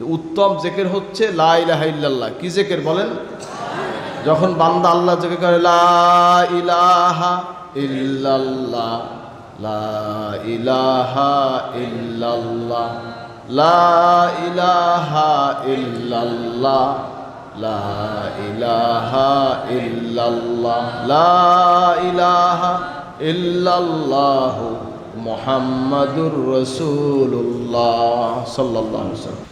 উত্তম জেকের হচ্ছে লা ইলাহা ইল্লাল্লাহ। কি জেকের বলেন? যখন বান্দা আল্লাহ জেকে করে, লা ইলাহা ইল্লাল্লাহ ইল্লাল্লাহ মুহাম্মাদুর আলাইহি ওয়াসাল্লাম।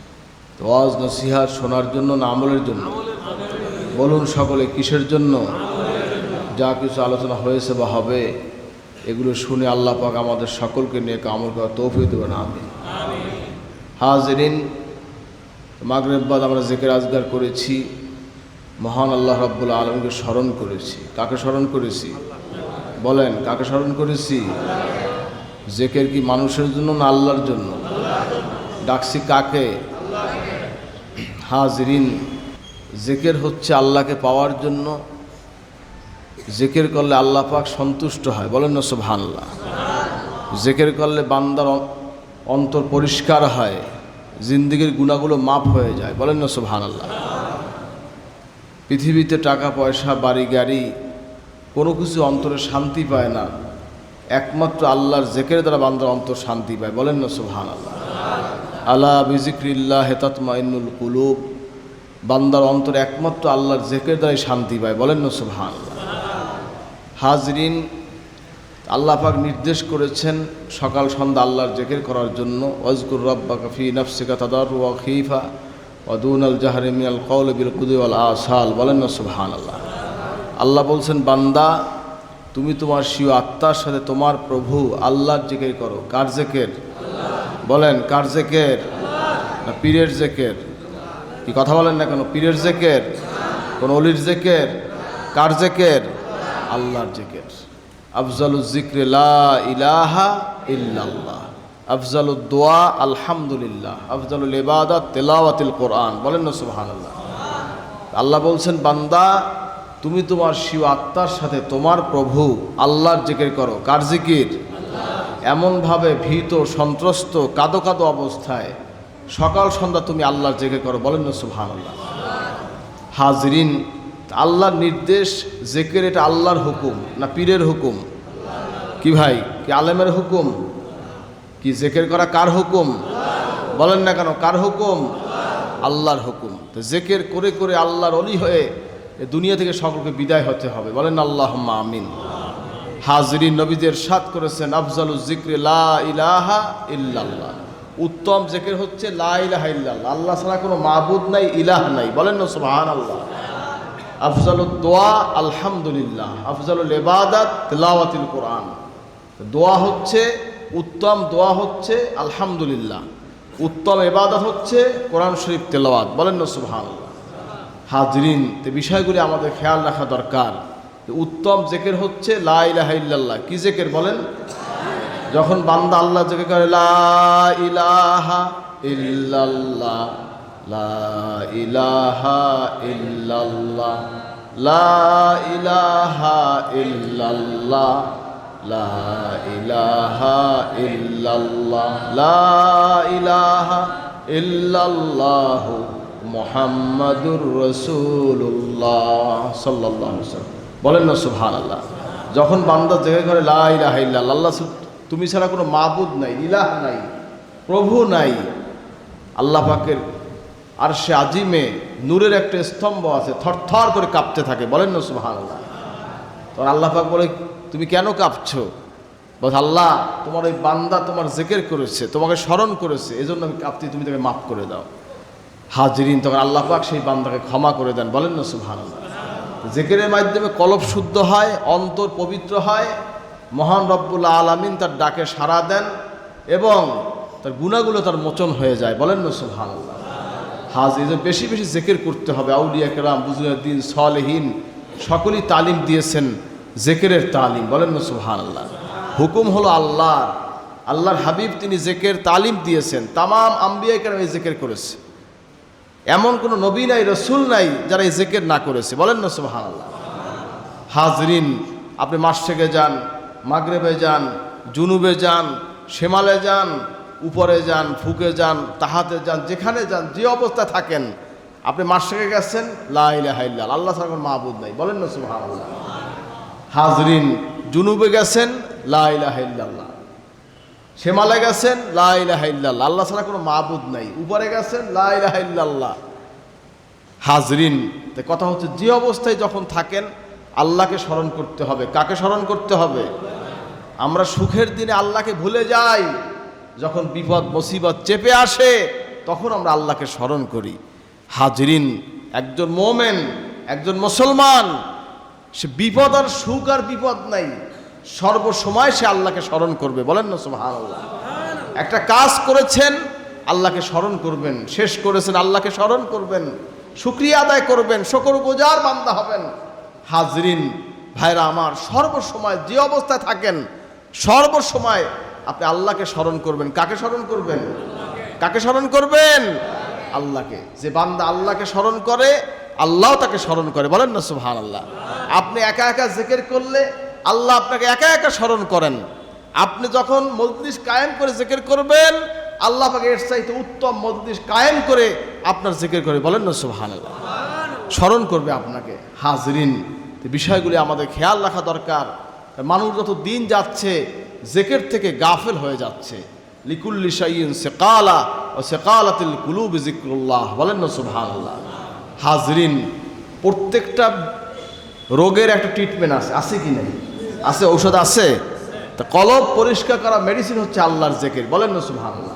তো ওয়াজ নসিহাত শোনার জন্য না আমলের জন্য? বলুন সকলে, কিসের জন্য? যা কিছু আলোচনা হয়েছে বা হবে, এগুলো শুনে আল্লাহ পাক আমাদের সকলকে নিয়ে কামল করা তৌফিক দেবেন আমি হাজরিন মাগরেববাদ আমরা জেকের আজগার করেছি, মহান আল্লাহ রাব্বুল আলমকে স্মরণ করেছি। কাকে স্মরণ করেছি? বলেন, কাকে স্মরণ করেছি? জেকের কি মানুষের জন্য না আল্লাহর জন্য? ডাকছি কাকে? হাজরিন, জেকের হচ্ছে আল্লাহকে পাওয়ার জন্য। জেকের করলে আল্লাহ পাক সন্তুষ্ট হয়। বলেন না, সুবহানাল্লাহ। জেকের করলে বান্দার অন্তর পরিষ্কার হয়। জিন্দিগির গুণাগুলো মাপ হয়ে যায়। বলেন না, সুবহানাল্লাহ। পৃথিবীতে টাকা, পয়সা, বাড়ি, গাড়ি, কোনো কিছু অন্তরে শান্তি পায় না। একমাত্র আল্লাহর জেকের দ্বারা বান্দার অন্তর শান্তি পায়। বলেন না, সুবহানাল্লাহ। আলা বিজিক্রিল্লাহ হেতাতমাইনুল কুলুব। বান্দার অন্তর একমাত্র আল্লাহর জেকের দ্বারাই শান্তি পায়। বলেন না সুবহান হাজরিন, আল্লাহ পাক নির্দেশ করেছেন সকাল সন্ধ্যা আল্লাহর জেকের করার জন্য। ওয়াজকুর রব্বা কফি নফসিকা তাদার ওয়া খিফা ওয়াদুন আল জাহারে মিনাল কৌল বিল কুদু আল আসাল। বলেন না সুবহান আল্লাহ আল্লাহ বলছেন, বান্দা, তুমি তোমার শিও আত্মার সাথে তোমার প্রভু আল্লাহর জেকের করো। কার জেকের? বলেন, কার জেকের? না, পীরের জেকের? কি কথা বলেন না কেন? পীরের জেকের? কোন অলির জেকের? কার জেকের? আল্লাহর জেকের। আফজালু জিক্রে ইলাহা ইল্লাল্লাহ। আফজালু দোয়া, আলহামদুলিল্লাহ। আফজালুল ইবাদত, তেলাওয়াতিল কোরআন। বলেন না, সুবহানাল্লাহ। আল্লাহ বলছেন, বান্দা, তুমি তোমার শিব আত্মার সাথে তোমার প্রভু, আল্লাহর জিকির করো। কার জিকির? এমনভাবে ভীত, সন্ত্রস্ত, কাদো কাদো অবস্থায় সকাল সন্ধ্যা তুমি আল্লাহর জেগে করো, বলেন না সুবহান আল্লাহ হাজরিন, আল্লাহর নির্দেশ, জেকের এটা আল্লাহর হুকুম, না পীরের হুকুম? কি ভাই, কি আলেমের হুকুম? কি জেকের করা কার হুকুম? বলেন না কেন, কার হুকুম? আল্লাহর হুকুম। তো জেকের করে করে আল্লাহর অলি হয়ে দুনিয়া থেকে সকলকে বিদায় হতে হবে। বলেন আল্লাহ আমিন। হাজরিন নবীদের সাত করেছেন, আফজালু জিক্রে ইলাহা ইল্লাল্লাহ। উত্তম জেকের হচ্ছে লা ইলাহা ইল্লাল্লাহ। আল্লাহ ছাড়া কোনো মাবুদ নাই, ইলাহ নাই। বলেন না সুবহান আল্লাহ আফজালুদ দোয়া, আলহামদুলিল্লাহ। আফজালুল ইবাদাত, তেলাওয়াতিল কোরআন। দোয়া হচ্ছে, উত্তম দোয়া হচ্ছে, আলহামদুলিল্লাহ। উত্তম এবাদত হচ্ছে, কোরআন শরীফ তেলাওয়াত। বলেন না সুবহান হাজরিন বিষয়গুলি আমাদের খেয়াল রাখা দরকার। উত্তম জেকের হচ্ছে লা ইলাহা ইল্লাল্লাহ। কি জেকের বলেন? যখন বান্দা আল্লাহ জেকে করে ইলাহা ইল্লাল্লাহ, লা ইলাহা ইল্লাল্লাহ, লা ইলাহা ইল্লাল্লাহ, লা ইলাহা ইল্লাল্লাহ, লা ইলাহা ইল্লাল্লাহ মুহাম্মাদুর রাসূলুল্লাহ সাল্লাল্লাহু আলাইহি বলেন না, সুবহানাল্লাহ। যখন বান্দা জেগে করে লা ইলাহা ইল্লাল্লাহ, আল্লাহ তুমি ছাড়া কোনো মাবুদ নাই, ইলাহ নাই, প্রভু নাই। আল্লাহ পাকের আর সে আজিমে নূরের একটা স্তম্ভ আছে, থরথর করে কাঁপতে থাকে। বলেন না, সুবহানাল্লাহ। তখন আল্লাহ পাক বলে, তুমি কেন কাঁপছো? বল, আল্লাহ, তোমার ওই বান্দা তোমার জেকের করেছে, তোমাকে স্মরণ করেছে, এজন্য আমি কাঁপতে তুমি তাকে মাফ করে দাও। হাজরিন তখন আল্লাহ পাক সেই বান্দাকে ক্ষমা করে দেন। বলেন না, সুবহানাল্লাহ। জেকেরের মাধ্যমে কলব শুদ্ধ হয়, অন্তর পবিত্র হয়, মহান রব্বুল্লা আলামিন তার ডাকে সাড়া দেন এবং তার গুণাগুলো তার মোচন হয়ে যায়। বলেন না, সুবহানাল্লাহ। হাজ, এই বেশি বেশি জেকের করতে হবে। আউলিয়া কেরাম বুজুদ্দিন সলেহীন সকলেই তালিম দিয়েছেন জেকেরের তালিম। বলেন না সুহান আল্লাহ হুকুম হলো আল্লাহর। আল্লাহর হাবিব তিনি জেকের, তালিম দিয়েছেন। তামাম আম্বিয়া কেরাম এই জেকের করেছে। এমন কোনো নবী নাই, রসুল নাই যারা এই জেকের না করেছে। বলেন না আল্লাহ হাজরিন, আপনি মাসেকে যান, মাগরেবে যান, জুনুবে যান, শেমালে যান, উপরে যান, ফুকে যান, তাহাতে যান, যেখানে যান, যে অবস্থায় থাকেন, আপনি মাসে গেছেন লাইলাহাইল্লাহ আল্লাহ কোনো মাহবুদ নাই। বলেন না সুবহানাল্লাহ। হাজরিন, জুনুবে গেছেন লাইলাহাইল্লাহ সেমালে গেছেন লাইলাহাইল্লাহ আল্লাহ ছাড়া কোনো মাহবুদ নাই। উপরে গেছেন লাইলাহাইল্লাহ হাজরিন, তো কথা হচ্ছে যে অবস্থায় যখন থাকেন, আল্লাহকে স্মরণ করতে হবে। কাকে স্মরণ করতে হবে? আমরা সুখের দিনে আল্লাহকে ভুলে যাই। যখন বিপদ, মুসিবত চেপে আসে, তখন আমরা আল্লাহকে স্মরণ করি। হাজরিন, একজন মোমেন, একজন মুসলমান, সে বিপদ আর সুখ আর বিপদ নাই। সর্বসময় সে আল্লাহকে স্মরণ করবে। বলেন না সুবহান আল্লাহ একটা কাজ করেছেন, আল্লাহকে স্মরণ করবেন। শেষ করেছেন, আল্লাহকে স্মরণ করবেন। শুক্রিয়া আদায় করবেন শকর গোজার বান্দা হবেন। হাজরিন, ভাইরা আমার, সর্বসময় যে অবস্থায় থাকেন, সর্বসময় আপনি আল্লাহকে স্মরণ করবেন। কাকে স্মরণ করবেন? কাকে স্মরণ করবেন? আল্লাহকে। যে বান্দা আল্লাহকে স্মরণ করে, আল্লাহ তাকে স্মরণ করে। বলেন না সুহান আল্লাহ আপনি একা একা জেকের করলে আল্লাহ আপনাকে একা একা স্মরণ করেন। আপনি যখন মজলিস কায়েম করে জেকের করবেন, আল্লাহ পাকে এর চাইতে উত্তম মজলিস কায়েম করে আপনার জেকের করে। বলেন না সুহান স্মরণ করবে আপনাকে, হাজরিন। বিষয়গুলি আমাদের খেয়াল রাখা দরকার। মানুষ যত দিন যাচ্ছে, জেকের থেকে গাফেল হয়ে যাচ্ছে। লিকুল্লি শাইন সেকালা ও সেকালাতিল কুলুব বলেন না, সুবহানাল্লাহ। হাজরিন, প্রত্যেকটা রোগের একটা ট্রিটমেন্ট আছে আছে কি নাই? আছে, ঔষধ আছে? তা কলব পরিষ্কার করা মেডিসিন হচ্ছে আল্লাহর জেকের। বলেন না সুবহানাল্লাহ।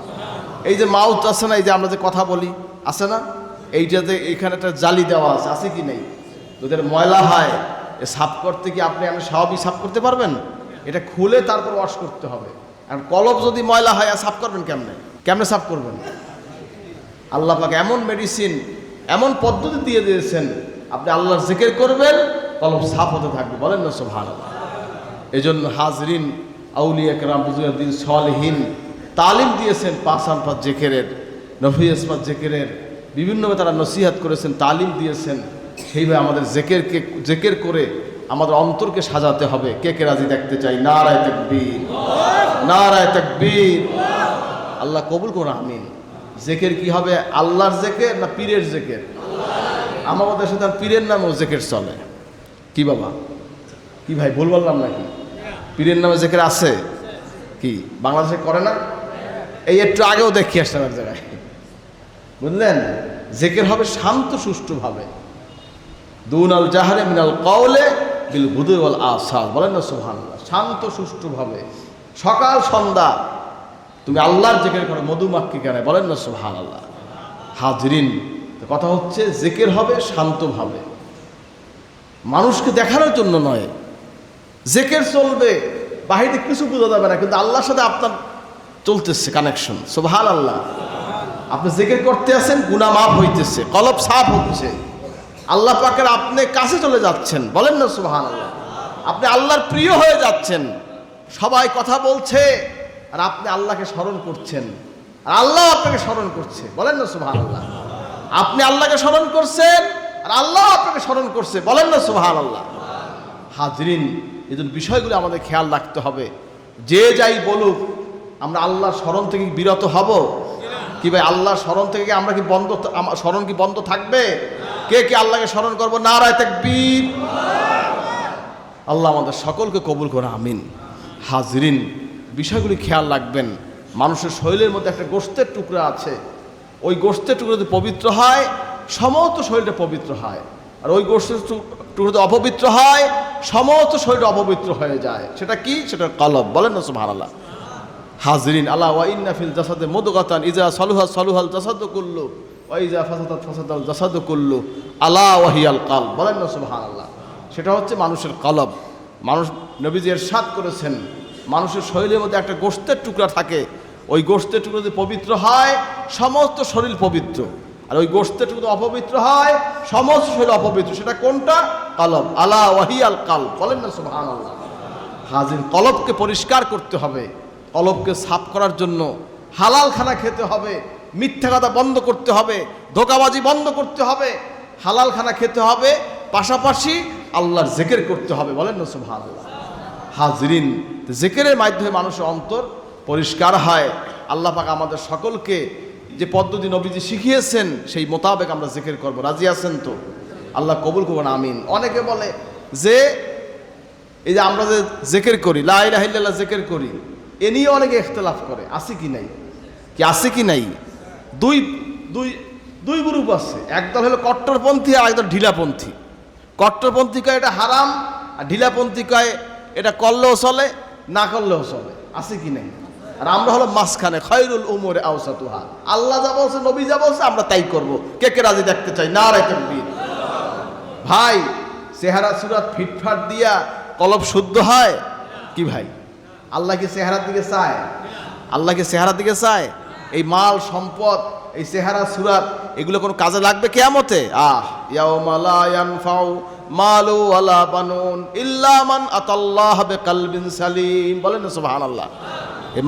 এই যে মাউথ আছে না, এই যে আমরা যে কথা বলি, আছে না? এইটাতে এখানে একটা জালি দেওয়া আছে আছে কি নেই? তোদের ময়লা হয়, এ সাফ করতে কি আপনি আমি স্বাভাবিক সাফ করতে পারবেন? এটা খুলে তারপর ওয়াশ করতে হবে। আর কলব যদি ময়লা হয়, আর সাফ করবেন কেমনে? কেমনে সাফ করবেন? আল্লাহ পাকে এমন মেডিসিন এমন পদ্ধতি দিয়ে দিয়েছেন, আপনি আল্লাহর জিকির করবেন, কলব সাফ হতে থাকবে। বলেন না সোভান এই জন্য হাজরিন আউলি একরাম বুজুদ্দিন সলহীন তালিম দিয়েছেন পাসান পাত জেকেরের, নফি ইসমাত জেকেরের বিভিন্নভাবে তারা নসিহাত করেছেন, তালিম দিয়েছেন। সেইভাবে আমাদের জেকেরকে, জেকের করে আমাদের অন্তরকে সাজাতে হবে। কে কে রাজি দেখতে চাই? নারায় তকবীর। নারায় তকবীর। আল্লাহ কবুল করুন, আমিন। জেকের কি হবে? আল্লাহর জেকের না পীরের জেকের? আমাদের তার পীরের নামেও জেকের চলে। কি বাবা? কি ভাই, ভুল বললাম নাকি? পীরের নামে জেকের আছে? কি? বাংলাদেশে করে না? এই একটু আগেও দেখি আসলাম এক জায়গায়। বুঝলেন? জেকের হবে শান্ত, সুষ্ঠুভাবে। দুনাল জাহারে মিনাল কওলে বিল ওয়াল আসাল বলেন না, সুবহানাল্লাহ। শান্ত, সুষ্ঠুভাবে। সকাল, সন্ধ্যা। তুমি আল্লাহর জেকের করো, মধুমাক্ষী কেন। বলেন না, সুবহানাল্লাহ। হাজরিন কথা হচ্ছে, জেকের হবে শান্তভাবে। মানুষকে দেখানোর জন্য নয় জেকের চলবে, বাহিরে কিছু বোঝা যাবে না, কিন্তু আল্লাহর সাথে আপনার চলতেছে কানেকশন সোভাল আল্লাহ আপনি জেকের করতে আছেন গুনা মাফ হইতেছে, কলব সাফ হচ্ছে। আল্লাহ পাকের আপনি কাছে চলে যাচ্ছেন, বলেন না সুবহান আল্লাহ আপনি আল্লাহর প্রিয় হয়ে যাচ্ছেন। সবাই কথা বলছে, আর আপনি আল্লাহকে স্মরণ করছেন। আর আল্লাহ আপনাকে স্মরণ করছে, বলেন না সুবহান আল্লাহ আপনি আল্লাহকে স্মরণ করছেন, আর আল্লাহ আপনাকে স্মরণ করছে, বলেন না সুবহান আল্লাহ হাজরিন, এই জন্য বিষয়গুলো আমাদের খেয়াল রাখতে হবে। যে যাই বলুক, আমরা আল্লাহর স্মরণ থেকে বিরত হব? কি ভাই, আল্লাহর স্মরণ থেকে কি আমরা কি বন্ধ স্মরণ কি বন্ধ থাকবে? কে কে আল্লাহকে স্মরণ করব? নারায় তাকবীর। আল্লাহ আমাদের সকলকে কবুল করে আমিন। হাজরিন, বিষয়গুলি খেয়াল রাখবেন। মানুষের শরীরের মধ্যে একটা গোস্তের টুকরা আছে। ওই গোস্তের টুকরো যদি পবিত্র হয়, সমস্ত শরীরটা পবিত্র হয়। আর ওই টু- টুকরো অপবিত্র হয়, সমস্ত শরীর অপবিত্র হয়ে যায়। সেটা কি? সেটা কলব বলেন না, সুবহানাল্লাহ। হাজরিন আল্লাহ ওয়াইন্না ফিল জাসাদে মদগাতান ইজা সলুহা সলুহাল জাসাদু কুল্লু ওয়াইজা ফাসাদাত ফাসাদাল জাসাদু আলা ওয়াহিয়াল কাল বলেন না, সুবহানাল্লাহ। সেটা হচ্ছে মানুষের কলব। মানুষ নবীজি এরশাদ করেছেন। মানুষের শরীরের মধ্যে একটা গোস্তের টুকরা থাকে। ওই গোস্তের টুকরা যদি পবিত্র হয়, সমস্ত শরীর পবিত্র। আর ওই টুকরা যদি অপবিত্র হয়, সমস্ত শরীর অপবিত্র। সেটা কোনটা? কলব। আলা ওয়াহিয়াল কাল বলেন না, সুবহানাল্লাহ। হাজির কলবকে পরিষ্কার করতে হবে, কলবকে সাফ করার জন্য। হালাল খানা খেতে হবে, মিথ্যা কথা বন্ধ করতে হবে, ধোকাবাজি বন্ধ করতে হবে হালাল খানা খেতে হবে, পাশাপাশি আল্লাহর জেকের করতে হবে। বলেন না, সুবহানাল্লাহ। হাজরিন, জেকেরের মাধ্যমে মানুষের অন্তর পরিষ্কার হয়। আল্লাহ পাক আমাদের সকলকে যে পদ্ধতি নবীজি শিখিয়েছেন, সেই মোতাবেক আমরা জিকির করব। রাজি আছেন তো? আল্লাহ কবুল করবেন আমিন। অনেকে বলে যে, এই যে আমরা যে জেকের করি লাইলাহিল্লাহ জেকের করি, এ নিয়ে অনেকে ইখতলাফ করে। আছে কি নাই? কি আছে কি নাই? দুই দুই দুই গ্রুপ আছে। একদল হলো কট্টরপন্থী আর একদল ঢিলাপন্থী। কট্টরপন্থী কয় এটা হারাম, আর ঢিলাপন্থী কয় এটা করলেও চলে, না করলেও চলে। আছে কি নাই? আর আমরা হলো মাঝখানে, খয়রুল উমরে আওসাতুহা। আল্লাহ যা বলছে, নবী যা বলছে, আমরা তাই করব। কে কে রাজি দেখতে চাই? না রে ভাই, চেহারা সুরাত ফিটফাট দিয়া কলব শুদ্ধ হয়? কি ভাই? আল্লাহ কি চেহারার দিকে চায়? আল্লাহ কি চেহারার দিকে চায়? এই মাল, সম্পদ, এই চেহারা, সুরাত, এগুলো কোনো কাজে লাগবে কেয়ামতে? আহ ইয়ানফাউ মালু ওয়ালা বানুন ইল্লা মান আতাল্লাহ বিকালবিন সালিম। বলেন সুবহানাল্লাহ।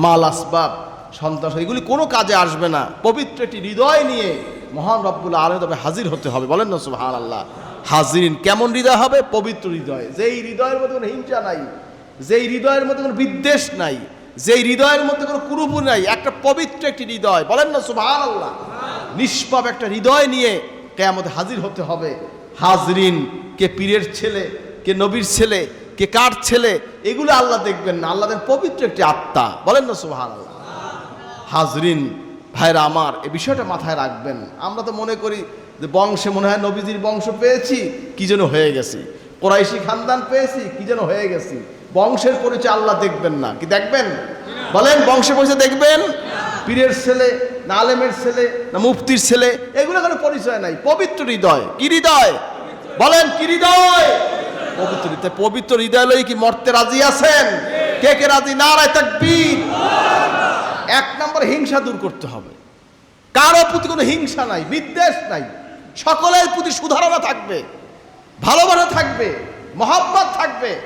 মাল আসবাব সন্তান এগুলি কোনো কাজে আসবে না। পবিত্র একটি হৃদয় নিয়ে মহান রব্বুল আলম তবে হাজির হতে হবে। বলেন না সুবহান আল্লাহ হাজিরিন কেমন হৃদয় হবে? পবিত্র হৃদয়। যেই হৃদয়ের মধ্যে কোনো হিংসা নাই, যেই হৃদয়ের মধ্যে কোনো বিদ্বেষ নাই, যেই হৃদয়ের মধ্যে কোনো কুরুপু নাই, একটা পবিত্র একটি হৃদয়। বলেন না সুবহান আল্লাহ নিষ্পাপ একটা হৃদয় নিয়ে কেয়ামতে হাজির হতে হবে। হাজরিন কে পীরের ছেলে, কে নবীর ছেলে কে কার ছেলে, এগুলো আল্লাহ দেখবেন না। আল্লাহ দেন পবিত্র একটি আত্মা। বলেন না সুবহান আল্লাহ হাজরিন, ভাইরা আমার এই বিষয়টা মাথায় রাখবেন। আমরা তো মনে করি যে বংশে মনে হয় নবীজির বংশ পেয়েছি, কি যেন হয়ে গেছি। কোরাইশি খানদান পেয়েছি, কি যেন হয়ে গেছি। বংশের পরিচয় আল্লাহ দেখবেন না। কি দেখবেন? বলেন, বংশের পরিচয় দেখবেন? পীরের ছেলে, না আলেমের ছেলে, না মুফতির ছেলে, এগুলো কোনো পরিচয় নাই। পবিত্র হৃদয়। কি হৃদয়? বলেন, কি হৃদয়? পবিত্র হৃদয় পবিত্র হৃদয় লই কি মরতে রাজি আছেন? কে কে রাজি? না রায় তাকবীর। এক নম্বর হিংসা দূর করতে হবে। কারও প্রতি কোনো হিংসা নাই বিদ্বেষ নাই। সকলের প্রতি সুধারণা থাকবে ভালোবাসা থাকবে মহাব্বত থাকবে।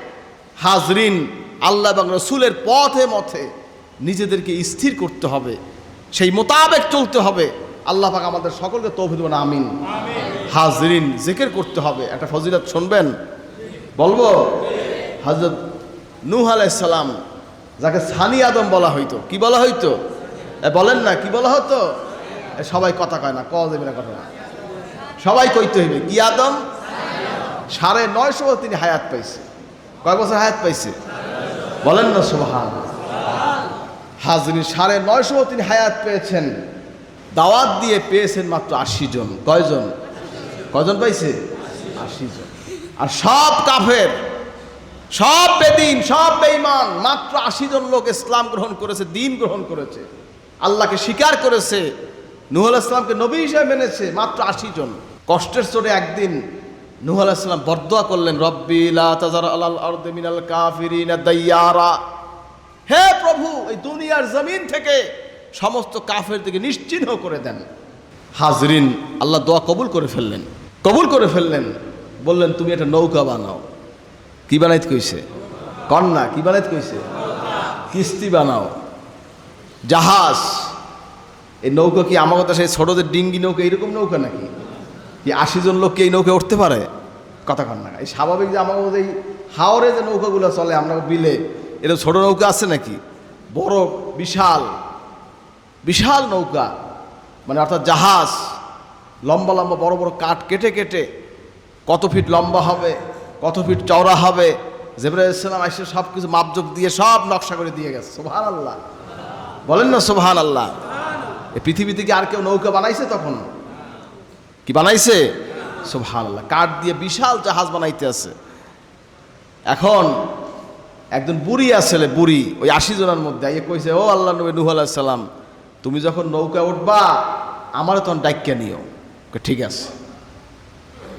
হাজরিন আল্লাহ এবং রসুলের পথে মথে নিজেদেরকে স্থির করতে হবে সেই মোতাবেক চলতে হবে। আল্লাহ পাক আমাদের সকলকে তৌফিক দেবেন আমিন। হাজরিন জেকের করতে হবে। একটা ফজিলত শুনবেন। বলব? হজরত নূহ আলাইসালাম যাকে সানি আদম বলা হইতো। কি বলা হইতো? বলেন না, কি বলা হতো? সবাই কথা কয় না, কওয়া যাবে না কথা। সবাই কইতে হইবে, কি আদম? সাড়ে নয়শো বছর তিনি হায়াত পাইছে। কয় বছর হায়াত পাইছে? বলেন না, সুবহান। হাজরিন সাড়ে নয়শো বছর তিনি হায়াত পেয়েছেন, দাওয়াত দিয়ে পেয়েছেন মাত্র আশি জন। কয়জন? কয়জন পাইছে? আশি জন। আর সব কাফের, সব বেদিন, সব বেঈমান, মাত্র আশি জন লোক ইসলাম গ্রহণ করেছে, দিন গ্রহণ করেছে। আল্লাহকে স্বীকার করেছে নুহুল ইসলামকে নবী হিসেবে মেনেছে, মাত্র আশি জন। কষ্টের চোটে একদিন নুহুল ইসলাম বরদোয়া করলেন, রব্বি লা তাজার আলাল কাফিরিনা দাইয়ারা। হে প্রভু, এই দুনিয়ার জমিন থেকে সমস্ত কাফের দিকে নিশ্চিহ্ন করে দেন। হাজরিন, আল্লাহ দোয়া কবুল করে ফেললেন, কবুল করে ফেললেন। বললেন, তুমি একটা নৌকা বানাও। কি বানাইতে কইছে? কন্যা, কি বানাইতে কইছে? কিস্তি বানাও। জাহাজ। এই নৌকা কি আমার কথা, সেই ছোটদের ডিঙ্গি নৌকা, এরকম নৌকা নাকি? কি আশি জন লোক কি এই নৌকা উঠতে পারে? কথা কন না এই স্বাভাবিক যে আমার এই হাওরে যে নৌকাগুলো চলে, আমরা বিলে, এরকম ছোট নৌকা আছে নাকি? বড়, বিশাল বিশাল নৌকা। মানে অর্থাৎ জাহাজ, লম্বা লম্বা বড় বড় কাঠ কেটে কেটে কত ফিট লম্বা হবে কত ফিট চওড়া হবে। জেবরা ইসলাম এসে সব কিছু মাপজোক দিয়ে সব নকশা করে দিয়ে গেছে। সোভান আল্লাহ বলেন না সোভান আল্লাহ এই পৃথিবীতে কি আর কেউ নৌকা বানাইছে তখন? কি বানাইছে? সোভান আল্লাহ কাঠ দিয়ে বিশাল জাহাজ বানাইতে আছে। এখন একজন বুড়ি আসলে বুড়ি ওই আশি জনের মধ্যে ইয়ে কইছে ও আল্লাহ নবী নুহ আলাইসাল্লাম তুমি যখন নৌকা উঠবা আমারও তখন ডাক্যা নিও। ঠিক আছে।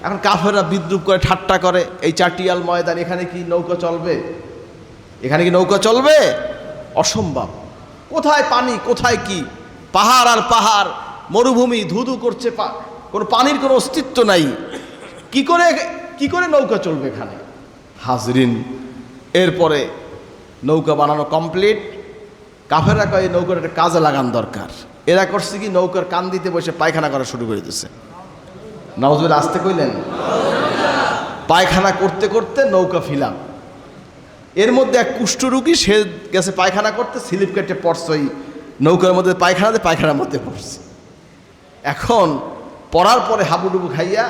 এখন কাফেররা বিদ্রুপ করে, ঠাট্টা করে, এই চাটিয়াল ময়দান, এখানে কি নৌকা চলবে? এখানে কি নৌকা চলবে? অসম্ভব। কোথায় পানি, কোথায় কি? পাহাড় আর পাহাড়, মরুভূমি, ধুধু করছে পা- কোনো পানির কোনো অস্তিত্ব নাই। কি করে কি করে নৌকা চলবে এখানে? হাজরিন, এরপরে নৌকা বানানো কমপ্লিট। কাফেররা কয় নৌকার একটা কাজে লাগান দরকার। এরা করছে কি, নৌকার কান দিতে বসে পায়খানা করা শুরু করে দিচ্ছে নওয়াজুল আসতে কইলেন? পায়খানা করতে করতে নৌকা ফিলাম। এর মধ্যে এক কুষ্ঠরোগী সে গেছে পায়খানা করতে, স্লিপ কেটে পড়ছে ওই নৌকার মধ্যে, পায়খানাতে, পায়খানার মধ্যে পড়ছে। এখন পড়ার পরে হাবুডুবু খাইয়া,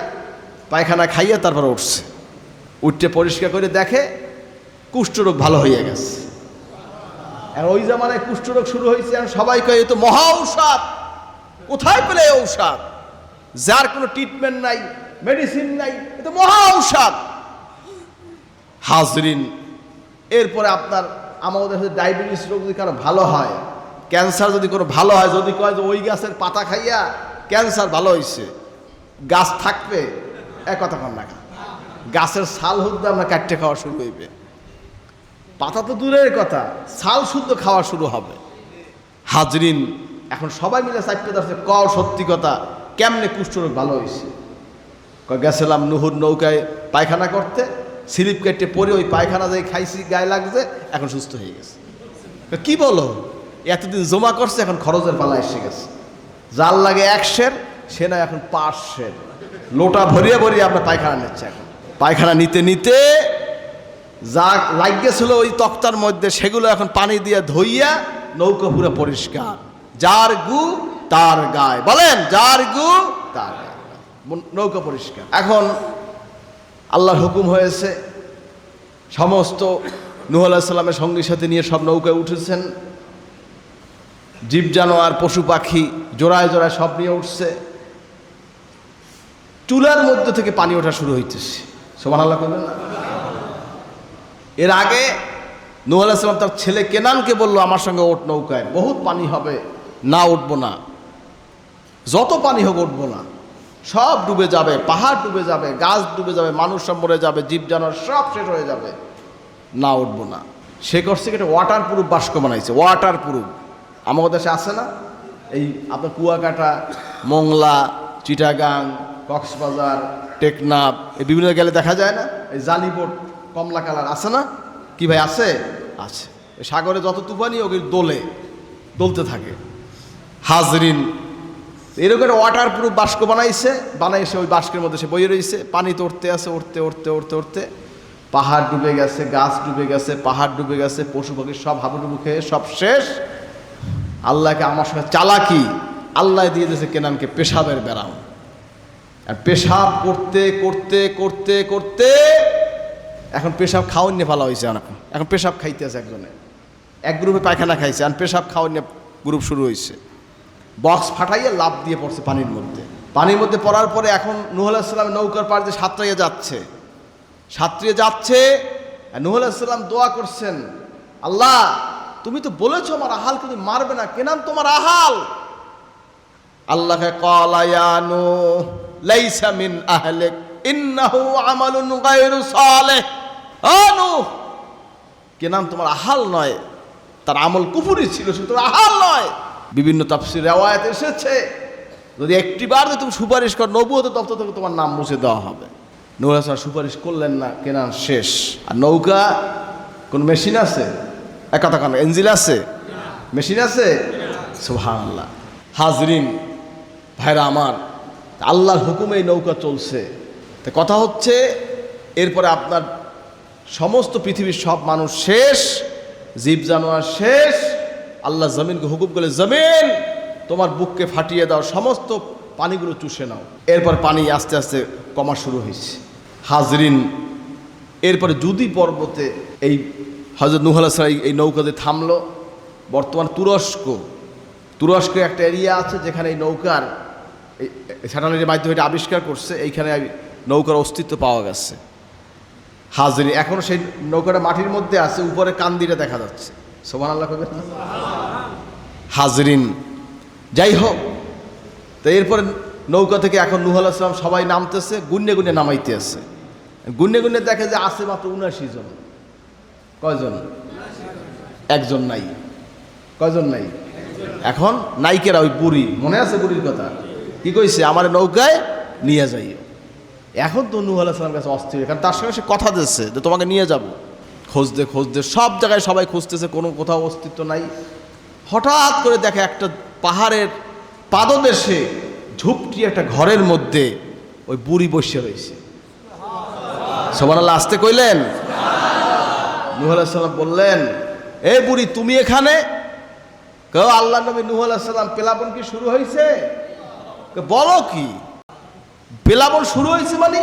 পায়খানা খাইয়া তারপর উঠছে। উঠতে পরিষ্কার করে দেখে কুষ্ঠরোগ ভালো হয়ে গেছে। আর ওই জামানায় কুষ্ঠরোগ শুরু হয়েছে সবাই কয়ে তো মহা ঔষধ। কোথায় পেলে ঔষধ? যার কোনো ট্রিটমেন্ট নাই মেডিসিন নাই এটা মহা ঔষধ। হাজরিন, এরপরে আপনার আমাদের দেশে ডায়াবেটিস রোগ যদি কারও ভালো হয় ক্যান্সার যদি কোনো ভালো হয়, যদি কয় যে ওই গাছের পাতা খাইয়া ক্যান্সার ভালো হয়েছে গাছ থাকবে, এক কথা কন না গাছের ছাল হতে আমরা কাটতে খাওয়া শুরু হইবে। পাতা তো দূরের কথা, ছাল শুদ্ধ খাওয়া শুরু হবে। হাজরিন, এখন সবাই মিলে চারটে দশে ক সত্যি কথা কেমনে কুষ্ঠরোগ ভালো হয়েছে? গেছিলাম নুহুর নৌকায় পায়খানা করতে, স্লিপ কেটে পরে ওই পায়খানা যাই খাইছি, গায়ে লাগছে, এখন সুস্থ হয়ে গেছে। কি বলো? এতদিন জমা করছে, এখন খরচের পালা এসে গেছে। জাল লাগে এক সের, সে না এখন পাঁচ সের। লোটা ভরিয়ে ভরিয়ে আমরা পায়খানা নিচ্ছে এখন। পায়খানা নিতে নিতে যা লাগিয়েছিল ওই তক্তার মধ্যে, সেগুলো এখন পানি দিয়ে ধইয়া নৌকা পুরো পরিষ্কার। যার গু তার গায়ে। বলেন যার গু তার নৌকা পরিষ্কার। এখন আল্লাহর হুকুম হয়েছে সমস্ত নুহ আলাহ সাল্লামের সঙ্গী সাথে নিয়ে সব নৌকায় উঠেছেন। জীব জানোয়ার পশু পাখি জোড়ায় জোড়ায় সব নিয়ে উঠছে। চুলার মধ্যে থেকে পানি ওঠা শুরু হইতেছে। সোমান আল্লাহ করবেন না? এর আগে নূহ আলাইসালাম তার ছেলে কেনানকে বলল আমার সঙ্গে ওঠ নৌকায় বহুত পানি হবে না উঠবো না। যত পানি হোক উঠবো না। সব ডুবে যাবে, পাহাড় ডুবে যাবে, গাছ ডুবে যাবে, মানুষ সব মরে যাবে জীব জানোয়ার সব শেষ হয়ে যাবে। না উঠবো না। সে করছে কি একটা ওয়াটার প্রুফ বাস্ক বানাইছে ওয়াটার প্রুফ আমাদের দেশে আছে না? এই আপনার কুয়াকাটা, মংলা, চিটাগাং, কক্সবাজার, টেকনাফ, এই বিভিন্ন গেলে দেখা যায় না? এই জালিবোট কমলা কালার আছে না? কি ভাই, আছে? আছে। সাগরে যত তুফানি ওকে দোলে, দোলতে থাকে। হাজরিন এরকম ওয়াটার প্রুফ বাস্ক বানাইছে বানাইছে ওই বাস্কের মধ্যে সে বইয়ে রয়েছে পানি তো উঠতে আছে, উঠতে উঠতে উঠতে উঠতে। পাহাড় ডুবে গেছে, গাছ ডুবে গেছে, পাহাড় ডুবে গেছে, পশু পাখি সব হাবুডুবু খেয়ে সব শেষ। আল্লাহকে আমার সঙ্গে চালাকি। আল্লাহ দিয়ে দিয়েছে কেনানকে পেশাবের বেড়াম আর পেশাব করতে করতে করতে করতে এখন পেশাব খাওয়ান নিয়ে ফেলা হয়েছে এখন এখন পেশাব খাইতে আছে একজনে। এক গ্রুপে পায়খানা খাইছে আর পেশাব খাওয়ান নিয়ে গ্রুপ শুরু হয়েছে বক্স ফাটাইয়া লাভ দিয়ে পড়ছে পানির মধ্যে। পানির মধ্যে পড়ার পরে এখন নুহ আলাহিসাল্লাম নৌকার পাড় দিয়ে সাঁতরাইয়ে যাচ্ছে। সাঁতরিয়ে যাচ্ছে আর নুহ দোয়া করছেন, আল্লাহ, তুমি তো বলেছ আমার আহাল, কিন্তু মারবে না। কেনান তোমার আহাল? আল্লাহকে কলায়ানু মিন ইন্নাহু কেনান তোমার আহাল নয়, তার আমল কুফুরি ছিল সে তোমার আহাল নয়। বিভিন্ন তাফসির রেওয়ায়ত এসেছে। যদি একটিবার তুমি সুপারিশ কর নবুয়ত দপ্তর থেকে তোমার নাম মুছে দেওয়া হবে। নৌকা সুপারিশ করলেন না কেনান শেষ। আর নৌকা, কোন মেশিন আছে? এক কথা কেন এঞ্জিল আছে? মেশিন আছে? সুবহানাল্লাহ। হাজরিন, ভাইরা আমার, আল্লাহর হুকুমে নৌকা চলছে। তো কথা হচ্ছে, এরপরে আপনার সমস্ত পৃথিবীর সব মানুষ শেষ, জীব জানোয়ার শেষ আল্লাহ জমিনকে হুকুম করলে, জমিন, তোমার বুককে ফাটিয়ে দাও, সমস্ত পানিগুলো চুষে নাও। এরপর পানি আস্তে আস্তে কমা শুরু হয়েছে। হাজরিন, এরপরে যদি পর্বতে এই হজরত নুহ আলাহ এই নৌকাতে থামলো। বর্তমান তুরস্ক তুরস্ক একটা এরিয়া আছে যেখানে এই নৌকার স্যাটেলাইটের মাধ্যমে এটা আবিষ্কার করছে, এইখানে নৌকার অস্তিত্ব পাওয়া গেছে। হাজরি এখনও সেই নৌকাটা মাটির মধ্যে আছে, উপরে কান্দিটা দেখা যাচ্ছে। সোমান আল্লাহ হাজরিন। যাই হোক, তো এরপরে নৌকা থেকে এখন নুহ আলাহিসাম সবাই নামতেছে গুন্নে গুন্নে নামাইতে আছে। গুন্নে গুন্নে দেখে যে আছে মাত্র উনাশি জন। কয়জন? একজন নাই। কয়জন নাই? এখন নাইকেরা ওই বুড়ি, মনে আছে বুড়ির কথা? কি কইছে? আমার নৌকায় নিয়ে যাই এখন তো নুহ আলাহিসামের কাছে অস্থির, কারণ তার সঙ্গে সে কথা দিচ্ছে যে তোমাকে নিয়ে যাব। খুঁজতে খুঁজতে সব জায়গায় সবাই খুঁজতেছে, কোনো কোথাও অস্তিত্ব নাই। হঠাৎ করে দেখে একটা পাহাড়ের পাদদেশে ঝুপটি একটা ঘরের মধ্যে ওই বুড়ি বসে রয়েছে। সবার আল্লাহ আসতে কইলেন। নুহ আলাইসাল্লাম বললেন, এ বুড়ি, তুমি এখানে? কেউ আল্লাহ নবী নুহ আলাইসাল্লাম পেলাবন কি শুরু হয়েছে বলো কি? পেলাবন শুরু হয়েছে মানে?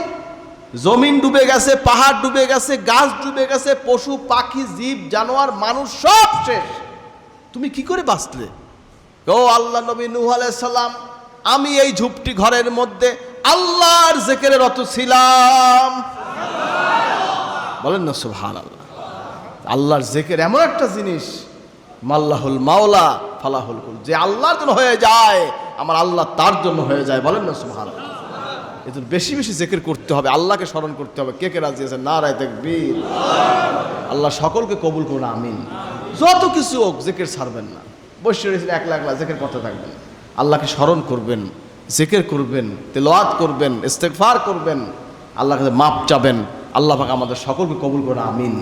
জমিন ডুবে গেছে, পাহাড় ডুবে গেছে, গাছ ডুবে গেছে, পশু, পাখি, জীব, জানোয়ার, মানুষ সব শেষ। তুমি কি করে বাঁচলে? ও আল্লাহ নবী নুহ আলাইসাল্লাম আমি এই ঝুপটি ঘরের মধ্যে আল্লাহর জেকের রত ছিলাম। বলেন না সুবহান আল্লাহ আল্লাহর জেকের এমন একটা জিনিস, মাল্লাহুল মাওলা ফালাহুল কুল। যে আল্লাহর জন্য হয়ে যায়, আমার আল্লাহ তার জন্য হয়ে যায়। বলেন না এই জন্য বেশি বেশি জেকের করতে হবে, আল্লাহকে স্মরণ করতে হবে। কে কে রাজি আছে না রায় দেখবি আল্লাহ সকলকে কবুল করুন, আমিন। যত কিছু হোক জেকের ছাড়বেন না। বসে রয়েছেন একলা একলা জেকের কথা থাকবেন। আল্লাহকে স্মরণ করবেন, জেকের করবেন তেলোয়াত করবেন ইস্তেকফার করবেন আল্লাহকে মাপ চাবেন, আল্লাহ পাক আমাদের সকলকে কবুল করে আমিন।